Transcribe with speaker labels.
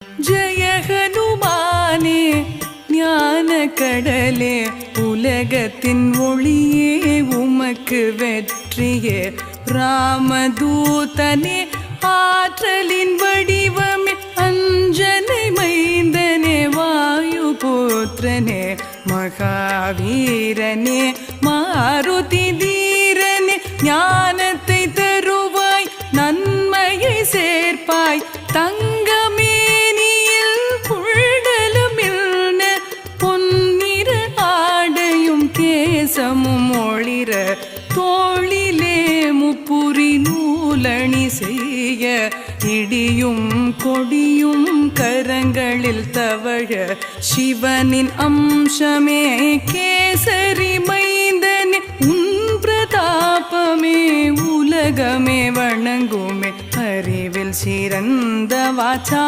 Speaker 1: ஜெய ஹனுமானே ஞான கடலே உலகத்தின் ஒளியே உமக்கு வெற்றியே. ராமதூதனே ஆற்றலின் வடிவமே அஞ்சனை மைந்தனே வாயு போத்திரனே மகாவீரனே மாருதி தீரனே ஞானத்தை தருவாய் நன்மையை சேர்ப்பாய் தங்க தேசமும் ஒளிர தோளிலே முப்புரி நூலணி செய்ய இடியும் கொடியும் கரங்களில் தவழ சிவனின் அம்சமே கேசரி மைந்தனே உன் பிரதாபமே உலகமே வணங்குமே அறிவில் சிறந்த வாச்சா